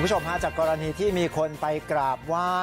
คุณผู้ชมฮะจากกรณีที่มีคนไปกราบไหว้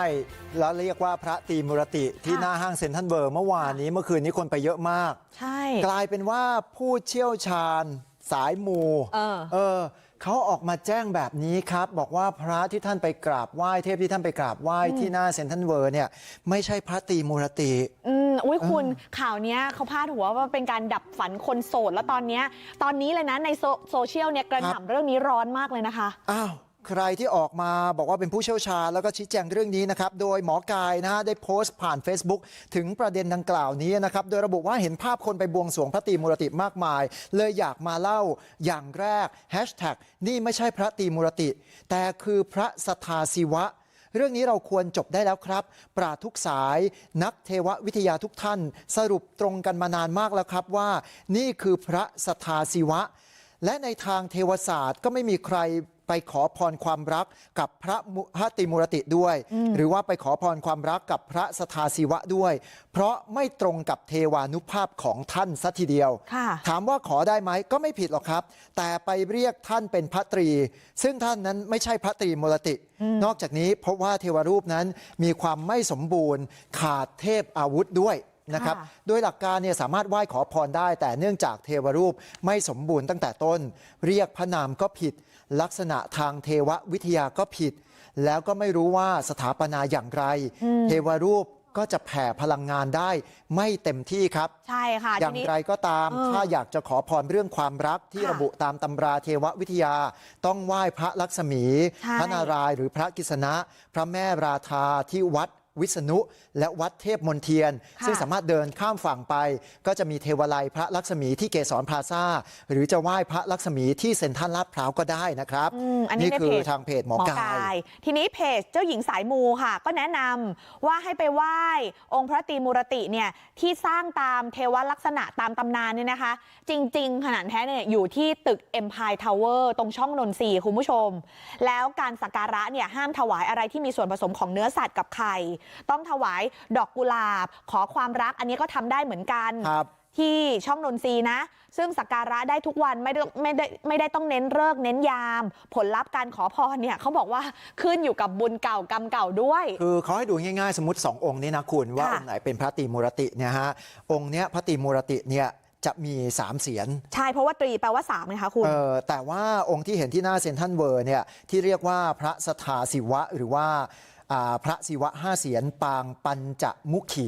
แล้วเรียกว่าพระตรีมุรติที่ค่ะหน้าห้างเซ็นทรัลเวิร์เมื่อวานนี้เมื่อคืนนี้คนไปเยอะมาก ใช่ กลายเป็นว่าผู้เชี่ยวชาญสายมูเออเออเขาออกมาแจ้งแบบนี้ครับ บอกว่าพระที่ท่านไปกราบไหว้เทพที่ท่านไปกราบไหว้ที่หน้าเซ็นทรัลเวิร์เนี่ยไม่ใช่พระตรีมุรติอืมอุ้ยคุณข่าวเนี้ยเขาพาดหัวว่าเป็นการดับฝันคนโสดแล้วตอนเนี้ยตอนนี้เลยนะในโซโซเชียลเนี่ยกระหครับน่ำเรื่องนี้ร้อนมากเลยนะคะอ้าว ใครที่ออกมาบอกว่าเป็นผู้เชี่ยวชาญแล้วก็ชี้แจงเรื่องนี้นะครับโดยหมอกายนะฮะได้โพสต์ผ่าน Facebook ถึงประเด็นดังกล่าวนี้นะครับโดยระบุว่าเห็นภาพคนไปบวงสรวงพระตรีมูรติมากมาย เลยอยากมาเล่าอย่างแรกแฮชแท็กนี่ไม่ใช่พระตรีมูรติ แต่คือพระสทาศิวะเรื่องนี้เราควรจบได้แล้วครับ ปราทุกสายนักเทววิทยาทุกท่าน สรุปตรงกันมานานมากแล้วครับว่า นี่คือพระสทาศิวะ และในทางเทวศาสตร์ก็ไม่มีใคร ไปขอพรความรักกับพระมุพระตรีมูรติด้วย หรือว่าไปขอพรความรักกับพระสทาศิวะด้วย เพราะไม่ตรงกับเทวานุภาพของท่านสัทีเดียวค่ะถามว่าขอได้ไหมก็ไม่ผิดหรอกครับ แต่ไปเรียกท่านเป็นพระตรี ซึ่งท่านนั้นไม่ใช่พระตรีมูรติ นอกจากนี้พบว่าเทวรูปนั้นมีความไม่สมบูรณ์ขาดเทพอาวุธด้วย นะครับค่ะโดยหลักการเนี่ยสามารถไหว้ขอพรได้ แต่เนื่องจากเทวรูปไม่สมบูรณ์ตั้งแต่ต้น เรียกพระนามก็ผิด ลักษณะทางเทววิทยาก็ผิด แล้วก็ไม่รู้ว่าสถาปนาอย่างไร เทวรูปก็จะแผ่พลังงานได้ไม่เต็มที่ครับ ใช่ค่ะ อย่างทีนี้ไรก็ตามเออถ้าอยากจะขอพรเรื่องความรักที่ค่ะระบุตามตำราเทววิทยา ต้องไหว้พระลักษมีใช่พระนารายณ์หรือพระกิษณะ พระแม่ราธาที่วัด วิษณุและวัดเทพมนเทียนค่ะซึ่งสามารถเดินข้ามฝั่งไป ก็จะมีเทวไลยพระลักษมีที่เกสรพลาซ่า หรือจะไหว้พระลักษมีที่เซ็นทรัลลาดพร้าวก็ได้นะครับอืมอันนี้ในคืเพอจทางเพจหมอกาย ทีนี้เพจเจ้าหญิงสายมูค่ะ ก็แนะนำว่าให้ไปไหว้องค์พระตรีมูรติเนี่ยที่สร้างตามเทวลักษณะตามตำนานเนี่ยนะคะ จริง ๆ ขนาดแท้เนี่ยอยู่ที่ตึก Empire Tower ตรงช่องนนทรีย์คุณผู้ชม แล้วการสักการะเนี่ยห้ามถวายอะไรที่มีส่วนผสมของเนื้อสัตว์กับไข่ต้องถวายดอกกุหลาบ ขอความรักอันนี้ก็ทำได้เหมือนกันครับที่ช่องนนทรีย์นะ ซึ่งสักการะได้ทุกวันไม่ได้ไม่ได้ไม่ได้ต้องเน้นเลิกษ์เน้นยาม ผลลัพธ์การขอพรเนี่ยเขาบอกว่าขึ้นอยู่กับบุญเก่ากรรมเก่าด้วย คือเขาให้ดูง่ายๆ สมมติ 2 องค์นี้นะคุณว่าค่ะองค์ไหนเป็นพระตรีมูรติเนี่ยฮะองค์เนี้ยพระตรีมูรติเนี่ยจะมี3เสียน ใช่เพราะว่าตรีแปลว่าสามไงคะคุณเออแต่ว่าองค์ที่เห็นที่หน้าเซ็นทรัลเวิร์เนี่ยที่เรียกว่าพระสทาศิวะหรือว่าอ่า พระศิวะห้าเสียนปางปัญจมุขี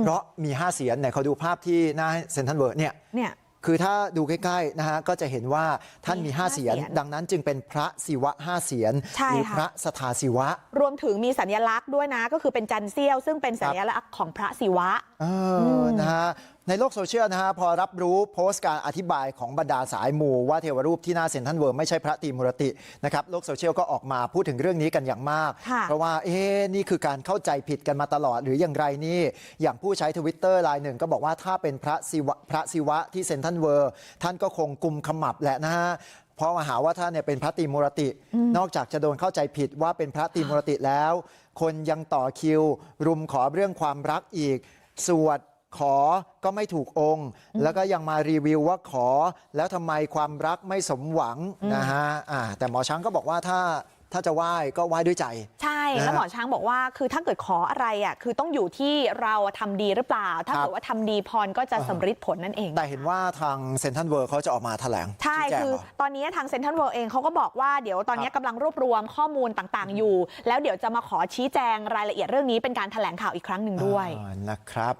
เพราะมี5เสียนไหนเขาดูภาพที่หน้าเซ็นทรัลเวิร์เนี่ยเนี่ยคือถ้าดูใกล้ๆนะฮะก็จะเห็นว่าท่านมีมีห้า5เสียนเสียน ดังนั้นจึงเป็นพระศิวะห้าเสียนใช่หรืค่ะพระสทาศิวะ รวมถึงมีสัญลักษณ์ด้วยนะ ก็คือเป็นจันเซียวซึ่งเป็นสัญลักษณ์ของพระศิวะเออนะฮะ ในโลกโซเชียลนะฮะพอรับรู้โพสต์การอธิบายของบรรดาสายมูว่าเทวรูปที่หน้าเซ็นทรัลเวิร์ไม่ใช่พระตรีมุรตินะครับโลกโซเชียลก็ออกมาพูดถึงเรื่องนี้กันอย่างมากค่ะเพราะว่าเอ๊ะนี่คือการเข้าใจผิดกันมาตลอดหรืออย่างไรนี่อย่างผู้ใช้ทวิตเตอร์รายหนึ่งก็บอกว่าถ้าเป็นพระศิวะพระศิวะที่เซ็นทรัลเวิร์ท่านก็คงกุมขมับแหละนะฮะเพราะมาหาว่าท่านเนี่ยเป็นพระตรีมุรติ นอกจากจะโดนเข้าใจผิดว่าเป็นพระตรีมุรติแล้ว คนยังต่อคิว รุมขอเรื่องความรักอีก สวด ขอก็ไม่ถูกองค์แล้วก็ยังมารีวิวว่าขอแล้วทำไมความรักไม่สมหวังนะฮะอ่าแต่หมอช้างก็บอกว่าถ้าถ้าจะไหว้ก็ไหว้ด้วยใจ ใช่นะฮะแล้วหมอช้างบอกว่าคือถ้าเกิดขออะไรอะคือต้องอยู่ที่เราทำดีหรือเปล่า ถ้าครับเกิดว่าทำดีพรก็จะอ่าสำฤทธิ์ผลนั่นเอง แต่เห็นว่าทางเซนทันเวิร์เขาจะออกมาแถลง ใช่ชี้แจงคือเหรอตอนนี้ทางเซ็นทรัลเวิลด์เองเขาก็บอกว่าเดี๋ยวตอนนี้ครับกำลังรวบรวมข้อมูลต่างๆ อยู่ แล้วเดี๋ยวจะมาขอชี้แจงรายละเอียดเรื่องนี้เป็นการแถลงข่าวอีกครั้งหนึ่งด้วยอ่านะครับ